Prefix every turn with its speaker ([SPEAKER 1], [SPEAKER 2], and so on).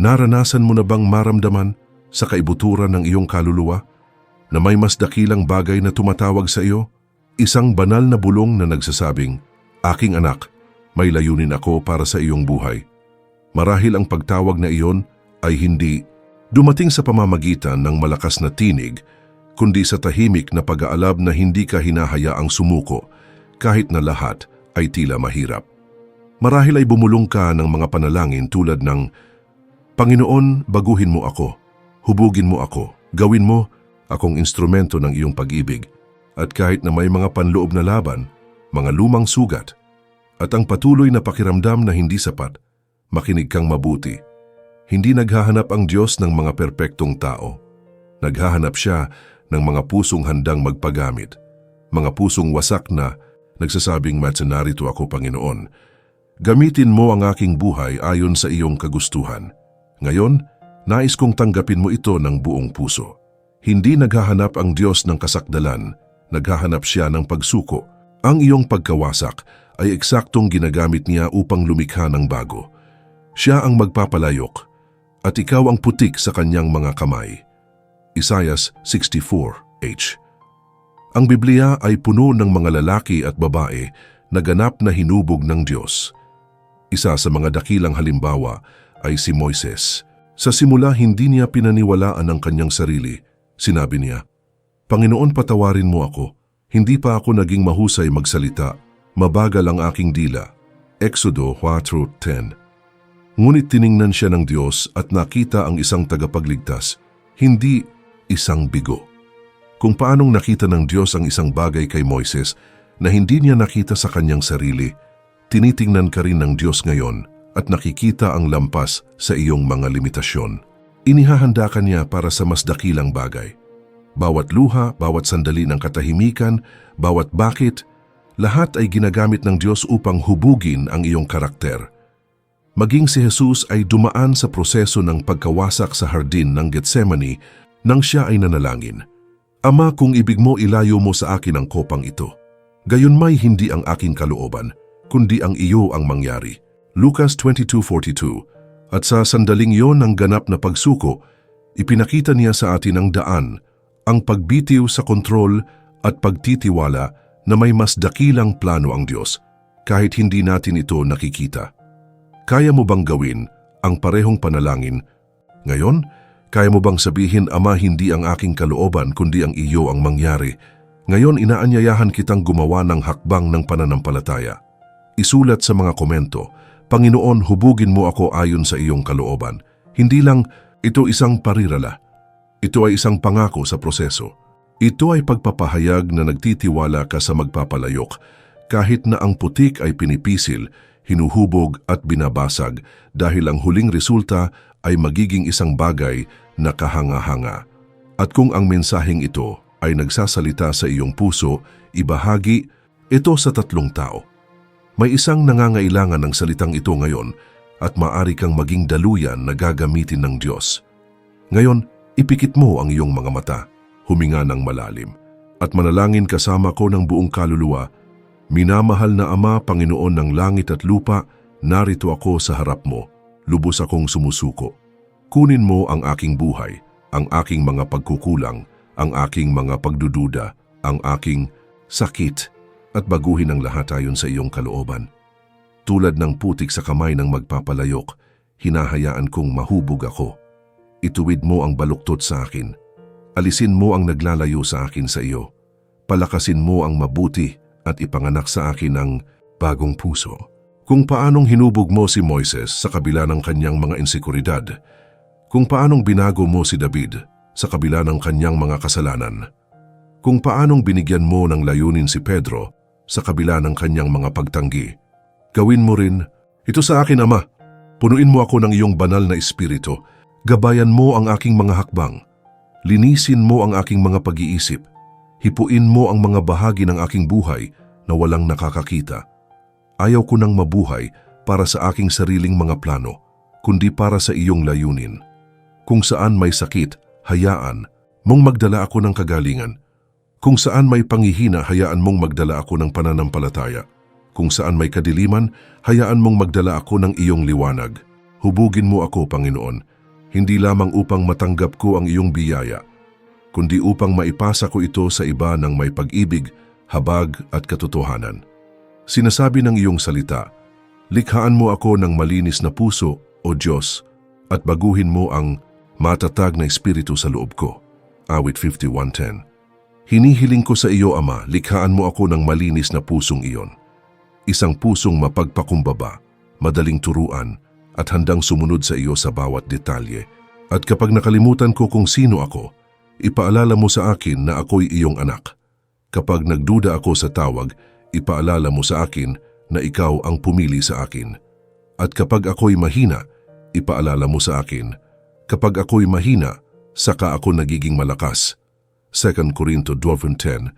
[SPEAKER 1] Naranasan mo na bang maramdaman sa kaibuturan ng iyong kaluluwa na may mas dakilang bagay na tumatawag sa iyo? Isang banal na bulong na nagsasabing, Aking anak, may layunin ako para sa iyong buhay. Marahil ang pagtawag na iyon ay hindi dumating sa pamamagitan ng malakas na tinig, kundi sa tahimik na pag-aalab na hindi ka hinahayaang sumuko kahit na lahat ay tila mahirap. Marahil ay bumulong ka ng mga panalangin tulad ng, Panginoon, baguhin mo ako, hubugin mo ako, gawin mo akong instrumento ng iyong pag-ibig. At kahit na may mga panloob na laban, mga lumang sugat, at ang patuloy na pakiramdam na hindi sapat, makinig kang mabuti. Hindi naghahanap ang Diyos ng mga perpektong tao. Naghahanap siya ng mga pusong handang magpagamit, mga pusong wasak na nagsasabing matsanarito ako Panginoon. Gamitin mo ang aking buhay ayon sa iyong kagustuhan. Ngayon, nais kong tanggapin mo ito ng buong puso. Hindi naghahanap ang Diyos ng kasakdalan, naghahanap siya ng pagsuko. Ang iyong pagkawasak ay eksaktong ginagamit niya upang lumikha ng bago. Siya ang magpapalayok, at ikaw ang putik sa kanyang mga kamay. Isayas 64h Ang Biblia ay puno ng mga lalaki at babae na ganap na hinubog ng Diyos. Isa sa mga dakilang halimbawa ay si Moises. Sa simula hindi niya pinaniwalaan ang kanyang sarili. Sinabi niya, Panginoon patawarin mo ako. Hindi pa ako naging mahusay magsalita. Mabagal ang aking dila. Exodo 4.10 Ngunit tiningnan siya ng Diyos at nakita ang isang tagapagligtas, hindi isang bigo. Kung paanong nakita ng Diyos ang isang bagay kay Moises na hindi niya nakita sa kanyang sarili, tinitingnan ka rin ng Diyos ngayon at nakikita ang lampas sa iyong mga limitasyon. Inihahanda ka niya para sa mas dakilang bagay. Bawat luha, bawat sandali ng katahimikan, bawat bakit, lahat ay ginagamit ng Diyos upang hubugin ang iyong karakter. Maging si Jesus ay dumaan sa proseso ng pagkawasak sa hardin ng Getsemani nang siya ay nanalangin. Ama, kung ibig mo ilayo mo sa akin ang kopang ito, gayon may hindi ang aking kalooban, kundi ang iyo ang mangyari. Lucas 22.42 At sa sandaling yon ng ganap na pagsuko, ipinakita niya sa atin ang daan, ang pagbitiw sa kontrol at pagtitiwala na may mas dakilang plano ang Diyos, kahit hindi natin ito nakikita. Kaya mo bang gawin ang parehong panalangin? Ngayon, kaya mo bang sabihin, Ama, hindi ang aking kalooban, kundi ang iyo ang mangyari? Ngayon, inaanyayahan kitang gumawa ng hakbang ng pananampalataya. Isulat sa mga komento, Panginoon, hubugin mo ako ayon sa iyong kalooban. Hindi lang ito isang parirala. Ito ay isang pangako sa proseso. Ito ay pagpapahayag na nagtitiwala ka sa magpapalayok kahit na ang putik ay pinipisil, hinuhubog at binabasag dahil ang huling resulta ay magiging isang bagay na kahanga-hanga. At kung ang mensaheng ito ay nagsasalita sa iyong puso, ibahagi ito sa tatlong tao. May isang nangangailangan ng salitang ito ngayon at maari kang maging daluyan na gagamitin ng Diyos. Ngayon, ipikit mo ang iyong mga mata, huminga ng malalim, at manalangin kasama ko ng buong kaluluwa Minamahal na Ama, Panginoon ng langit at lupa, narito ako sa harap mo. Lubos akong sumusuko. Kunin mo ang aking buhay, ang aking mga pagkukulang, ang aking mga pagdududa, ang aking sakit, at baguhin ang lahat ayon sa iyong kalooban. Tulad ng putik sa kamay ng magpapalayok, hinahayaan kong mahubog ako. Ituwid mo ang baluktot sa akin. Alisin mo ang naglalayo sa akin sa iyo. Palakasin mo ang mabuti at ipanganak sa akin ang bagong puso. Kung paanong hinubog mo si Moises sa kabila ng kanyang mga insekuridad, kung paanong binago mo si David sa kabila ng kanyang mga kasalanan, kung paanong binigyan mo ng layunin si Pedro sa kabila ng kanyang mga pagtanggi, gawin mo rin ito sa akin, Ama. Punuin mo ako ng iyong banal na espiritu. Gabayan mo ang aking mga hakbang. Linisin mo ang aking mga pag-iisip Hipuin mo ang mga bahagi ng aking buhay na walang nakakakita. Ayaw ko nang mabuhay para sa aking sariling mga plano, kundi para sa iyong layunin. Kung saan may sakit, hayaan mong magdala ako ng kagalingan. Kung saan may pangihina, hayaan mong magdala ako ng pananampalataya. Kung saan may kadiliman, hayaan mong magdala ako ng iyong liwanag. Hubugin mo ako, Panginoon, hindi lamang upang matanggap ko ang iyong biyaya, kundi upang maipasa ko ito sa iba ng may pag-ibig, habag at katotohanan. Sinasabi ng iyong salita, Likhaan mo ako ng malinis na puso, O Diyos, at baguhin mo ang matatag na espiritu sa loob ko. Awit 51.10 Hinihiling ko sa iyo, Ama, likhaan mo ako ng malinis na pusong iyon. Isang pusong mapagpakumbaba, madaling turuan, at handang sumunod sa iyo sa bawat detalye. At kapag nakalimutan ko kung sino ako, ipaalala mo sa akin na ako'y iyong anak. Kapag nagduda ako sa tawag, ipaalala mo sa akin na ikaw ang pumili sa akin. At kapag ako'y mahina, ipaalala mo sa akin. Kapag ako'y mahina, saka ako nagiging malakas. 2 Corinthians 12 and 10,